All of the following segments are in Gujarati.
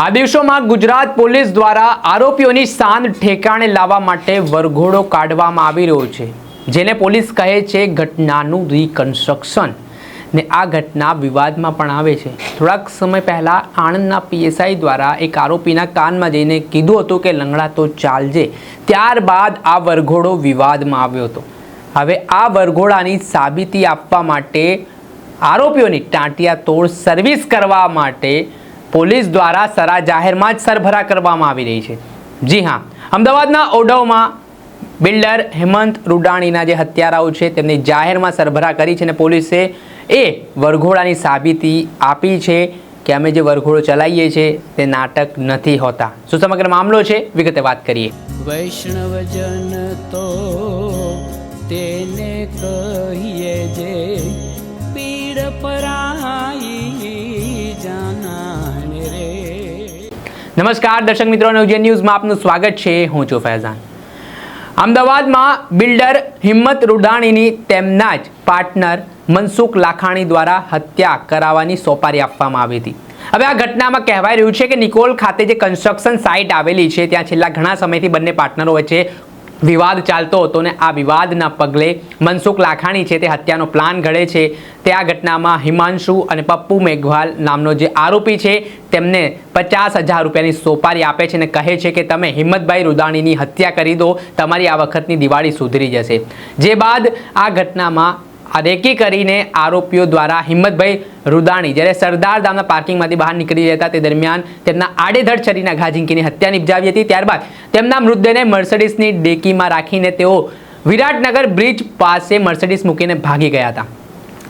આ દિવસોમાં ગુજરાત પોલીસ દ્વારા આરોપીઓની શાન ઠેકાણે લાવવા માટે વરઘોડો કાઢવામાં આવી રહ્યો છે, જેને પોલીસ કહે છે ઘટનાનું રિકન્સ્ટ્રક્શન ને આ ઘટના વિવાદમાં પણ આવે છે. થોડાક સમય પહેલાં આણંદના પીએસઆઈ દ્વારા એક આરોપીના કાનમાં જઈને કીધું હતું કે લંગડા તો ચાલજે, ત્યારબાદ આ વરઘોડો વિવાદમાં આવ્યો હતો. હવે આ વરઘોડાની સાબિતી આપવા માટે આરોપીઓની ટાંટિયા તોડ સર્વિસ કરવા માટે પોલીસ દ્વારા સરા જાહેરમાં જ સરભરા કરવામાં આવી રહી છે. જી હા, અમદાવાદના ઓઢવમાં બિલ્ડર હેમંત રૂડાણીના જે હત્યારાઓ છે, તેમની જાહેરમાં સરભરા કરી છે અને પોલીસે એ વરઘોડાની સાબિતી આપી છે કે અમે જે વરઘોડો ચલાવીએ છીએ, તે નાટક નથી હોતા. શું સમગ્ર મામલો છે? વિગતે વાત કરીએ. વૈષ્ણવજન તો તેને નમસ્કાર, દર્શક મિત્રો નવજે ન્યૂઝમાં આપનું સ્વાગત છે. હું છું ફૈઝાન. અમદાવાદમાં બિલ્ડર હિંમત રૂડાણીની તેમના જ પાર્ટનર મનસુખ લાખાણી દ્વારા હત્યા કરાવવાની સોપારી આપવામાં આવી હતી. હવે આ ઘટનામાં કહેવાય રહ્યું છે કે નિકોલ ખાતે જે કન્સ્ટ્રક્શન સાઇટ આવેલી છે, ત્યાં છેલ્લા ઘણા સમયથી બંને પાર્ટનરો વચ્ચે વિવાદ ચાલતો હતો ને આ વિવાદના પગલે મનસુખ લાખાણી છે તે હત્યાનો પ્લાન ઘડે છે. તે આ ઘટનામાં હિમાંશુ અને પપ્પુ મેઘવાલ નામનો જે આરોપી છે તેમને પચાસ હજાર રૂપિયાની સોપારી આપે છે અને કહે છે કે તમે હિંમતભાઈ રૂદાણીની હત્યા કરી દો, તમારી આ વખતની દિવાળી સુધરી જશે. જે બાદ આ ઘટનામાં રેકી કરીને આરોપીઓ દ્વારા હિંમતભાઈ રૂદાણી. જ્યારે સરદાર ધામના પાર્કિંગમાંથી બહાર નીકળી હતા તે દરમિયાન તેમના આડેધડ શરીરના ઘા ઝીંકીની હત્યા નિપજાવી હતી. ત્યારબાદ તેમના મૃતદેહને મર્સડીસની ડેકીમાં રાખીને તેઓ વિરાટનગર બ્રિજ પાસે મર્સડીસ મૂકીને ભાગી ગયા હતા.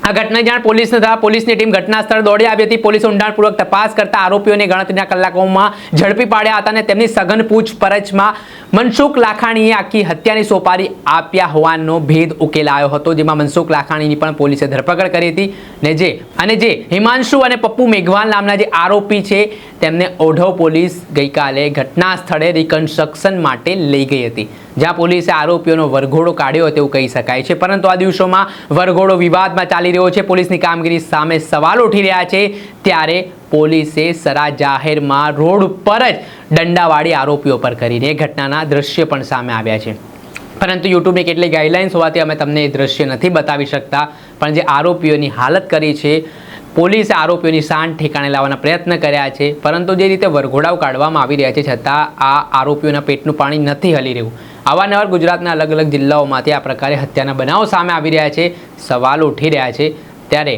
આ ઘટના જાણ પોલીસને થતા પોલીસની ટીમ ઘટના સ્થળ દોડી આવી હતી. પોલીસ ઊંડાણપૂર્વક તપાસ કરતા આરોપીઓને ગણતરીના કલાકોમાં ઝડપી પાડ્યા હતા અને તેમની સઘન પૂછપરછમાં મનસુખ લાખાણીએ આખી હત્યાની સોપારી આપ્યા હોવાનો ભેદ ઉકેલાયો હતો, જેમાં મનસુખ લાખાણીની પણ પોલીસે ધરપકડ કરી હતી. ને જે, અને જે હિમાંશુ અને પપ્પુ મેઘવાલ નામના જે આરોપી છે, તેમને ઓઢવ પોલીસ ગઈકાલે ઘટના સ્થળે રિકન્સ્ટ્રક્શન માટે લઈ ગઈ હતી. જ્યાં પોલીસે આરોપીઓનો વરઘોડો કાઢ્યો તેવું કહી શકાય છે. પરંતુ આ દિવસોમાં વરઘોડો વિવાદમાં ચાલી રહ્યો છે. પોલીસની કામગીરી સામે સવાલ ઉઠી રહ્યા છે. ત્યારે પોલીસે સરા જાહેરમાં રોડ પર જ દંડાવાળી આરોપીઓ પર કરીને ઘટનાના દ્રશ્ય પણ સામે આવ્યા છે. પરંતુ યુટ્યુબની કેટલી ગાઈડલાઇન્સ હોવાથી અમે તમને એ દ્રશ્ય નથી બતાવી શકતા. પણ જે આરોપીઓની હાલત કરી છે, પોલીસે આરોપીઓની શાન ઠેકાણે લાવવાના પ્રયત્ન કર્યા છે. પરંતુ જે રીતે વરઘોડાઓ કાઢવામાં આવી રહ્યા છે, છતાં આ આરોપીઓના પેટનું પાણી નથી હલી રહ્યું. અવારનવાર ગુજરાતના અલગ અલગ જિલ્લાઓમાંથી આ પ્રકારે હત્યાના બનાવો સામે આવી રહ્યા છે, સવાલો ઉઠી રહ્યા છે. ત્યારે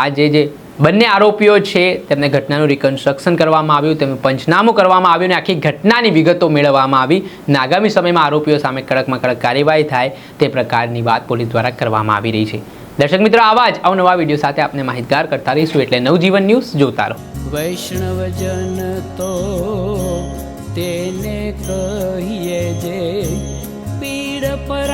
આ જે જે બંને આરોપીઓ છે, તેમને ઘટનાનું રિકન્સ્ટ્રક્શન કરવામાં આવ્યું, તેમનું પંચનામું કરવામાં આવ્યું અને આખી ઘટનાની વિગતો મેળવવામાં આવી. અને આગામી સમયમાં આરોપીઓ સામે કડકમાં કડક કાર્યવાહી થાય તે પ્રકારની વાત પોલીસ દ્વારા કરવામાં આવી રહી છે. દર્શક મિત્રો, આવા જ અવનવા વીડિયો સાથે આપને માહિતગાર કરતા રહીશું એટલે નવજીવન ન્યૂઝ જોતા રહો. વૈષ્ણવજન તો તેને કહીએ જે but separar.